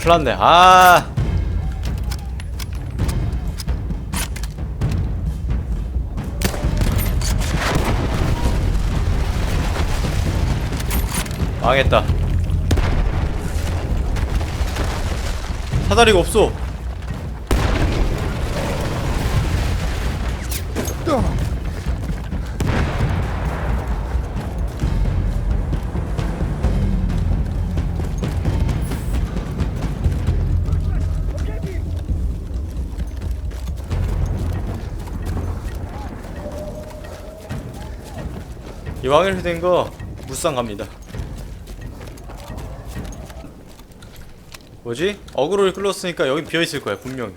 큰일났네. 아. 망했다. 사다리가 없어 왕일 된 거 무쌍 갑니다 뭐지? 어그로를 끌었으니까 여기 비어있을 거야 분명히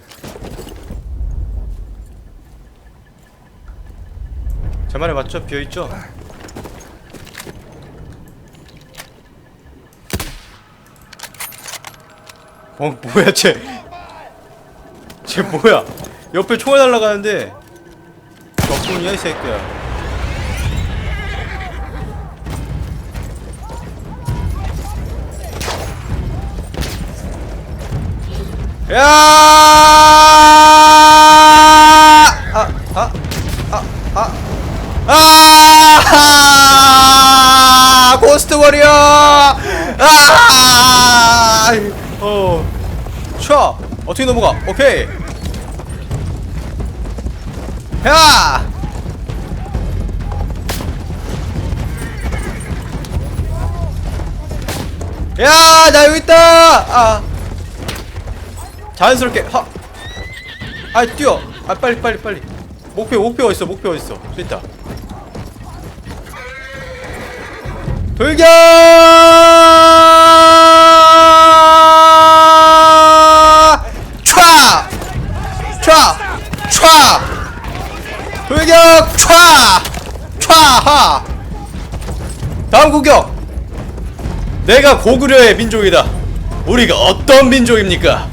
제 말에 맞죠? 비어있죠? 어 뭐야 쟤쟤 뭐야 옆에 총알 날라가는데 적군이야 이 새끼야 야! 아, 아, 아, 아, 아! 고스트 워리어! 아! 어, 쳐! 어떻게 넘어가? 오케이. 야! 야, 나 여기 있다! 아. 자연스럽게 하. 아 뛰어. 아 빨리 빨리 빨리. 목표 목표 어딨어 목표 어딨어. 저 있다. 돌격! 촤! 촤! 촤! 돌격! 촤! 촤하! 다음 공격! 내가 고구려의 민족이다. 우리가 어떤 민족입니까?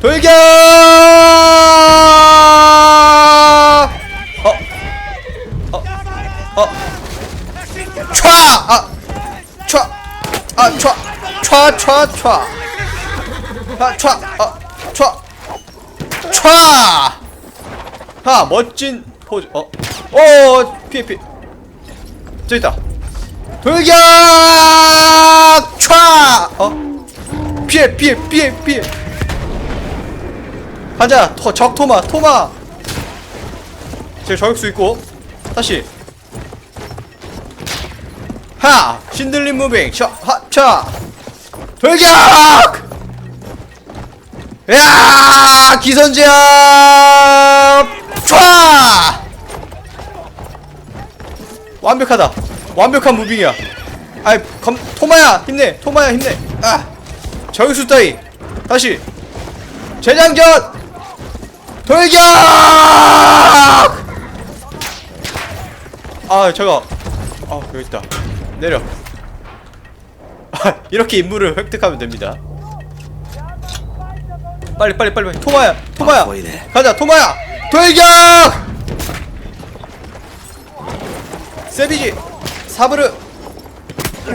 돌격! 어, 어, 어, 촤! 아, 촤! 아, 촤! 촤, 촤, 촤! 아, 촤! 아, 촤! 촤! 하, 멋진 포즈. 어, 어, 피해, 피해. 저기 있다. 돌격! 촤! 어? 피해, 피해, 피해, 피해. 가자. 토, 적 토마 토마. 제 저격수 있고. 다시. 하! 신들림 무빙. 샤하차. 돌격! 야! 기선제압! 촤! 완벽하다. 완벽한 무빙이야. 아이 검 토마야 힘내. 토마야 힘내. 아 저격수 따위. 다시. 재장전 돌격! 아, 저거. 아, 여기 있다. 내려. 아, 이렇게 임무를 획득하면 됩니다. 빨리, 빨리, 빨리, 빨리. 토마야, 토마야. 가자, 토마야. 돌격! 세비지, 사브르.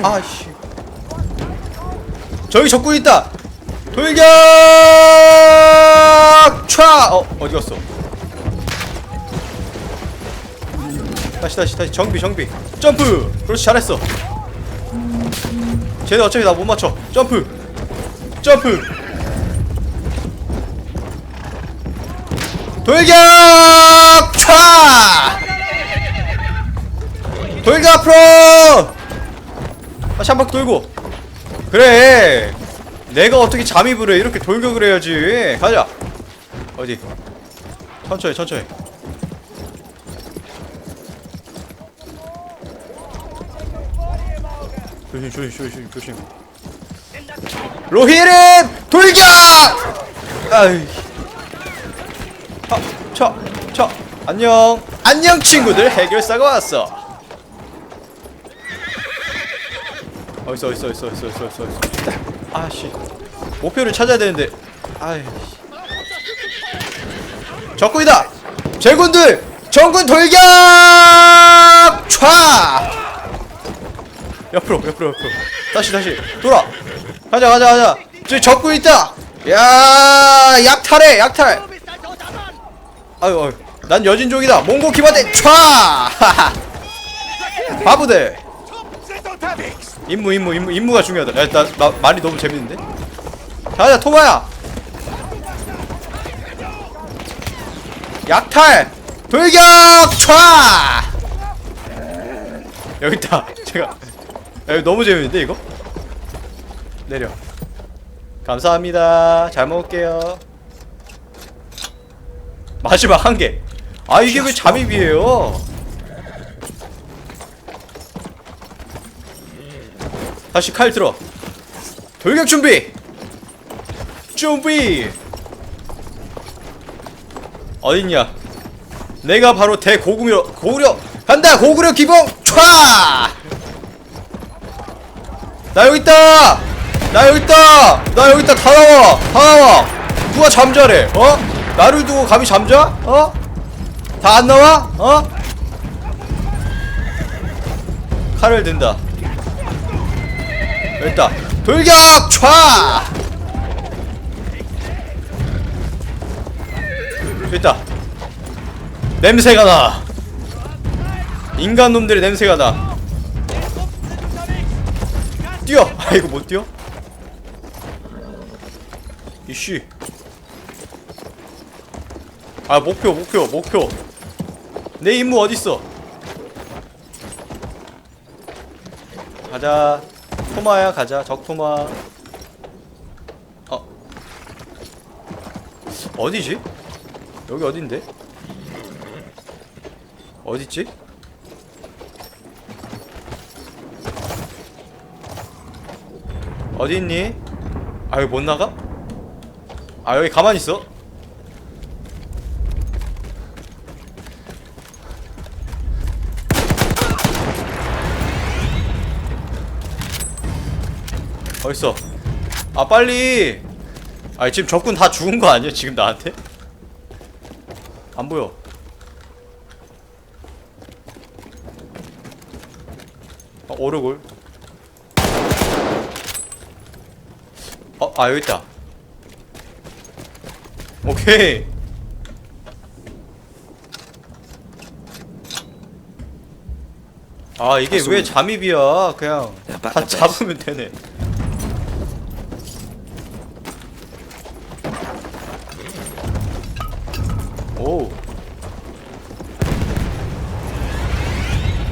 아씨. 저기 적군 있다. 돌격! 촤! 어, 어디 갔어? 다시 다시 다시 정비 정비 점프! 그렇지 잘했어 쟤네 어차피 나 못 맞춰 점프 점프 돌격! 촤! 돌격 앞으로! 다시 한 바퀴 돌고 그래 내가 어떻게 잠입을 해 이렇게 돌격을 해야지 가자 어디? 천천히 천천히. 조심 조심 조심 조심 로히림 돌격! 아이. 차차차 안녕. 안녕 친구들. 해결사가 왔어. 어딨어 어딨어 어딨어 어딨어 어딨어. 아씨. 목표를 찾아야 되는데. 아이씨 적군이다. 제군들 정군 돌격! 촤! 옆으로 옆으로 옆으로. 다시 다시. 돌아. 가자 가자 가자. 저기 적군 있다. 야 약탈해 약탈. 아유 아유. 난 여진족이다. 몽고 기바대 촤! 바보들. 임무 임무 임무 임무가 중요하다. 야 나 나 말이 너무 재밌는데? 가자 토마야 약탈! 돌격! 촤 여기 있다. 제가. 야, 이거 너무 재밌는데 이거? 내려. 감사합니다. 잘 먹을게요. 마지막 한개 아 이게 왜 잠입이에요? 다시 칼 들어. 돌격 준비! 준비 어딨냐? 내가 바로 대고구려 고구려 간다! 고구려 기봉! 촤! 나 여기 있다! 나 여기 있다! 나 여기 있다! 다 나와! 다 나와! 누가 잠자래? 어? 나를 두고 감히 잠자? 어 다 안 나와? 어? 칼을 든다. 있다. 돌격! 촤 있다 냄새가 나. 인간 놈들의 냄새가 나. 뛰어. 아 이거 못 뛰어? 이씨. 아 목표 목표 목표. 내 임무 어딨어? 가자. 토마야 가자. 적토마. 어. 어디지 여기 어딘데 어딨지 어디 있니? 아 여기 못 나가? 아 여기 가만히 있어. 어딨어? 아 빨리. 아 지금 적군 다 죽은 거 아니야 지금 나한테? 안 보여. 어, 오르골. 어, 아 여기 있다. 오케이. 아 이게 왜 잠입이야? 그냥 다 잡으면 되네. 오.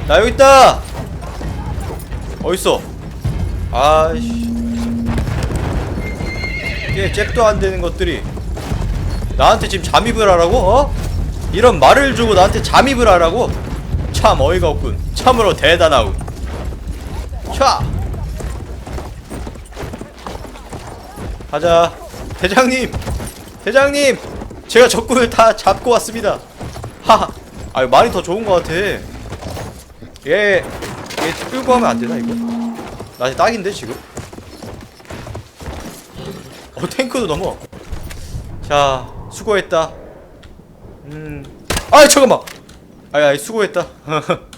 나 여기 있다. 어딨어? 아이씨. 이게 잽도 안 되는 것들이 나한테 지금 잠입을 하라고? 어? 이런 말을 주고 나한테 잠입을 하라고? 참 어이가 없군. 참으로 대단하군. 차! 가자. 대장님! 대장님! 제가 적군을 다 잡고 왔습니다. 하하. 아, 말이 더 좋은 것 같아. 얘, 얘 끌고 하면 안 되나, 이거? 나 이제 딱인데, 지금? 어 탱크도 넘어 자 수고했다 음 아이 잠깐만 아이 수고했다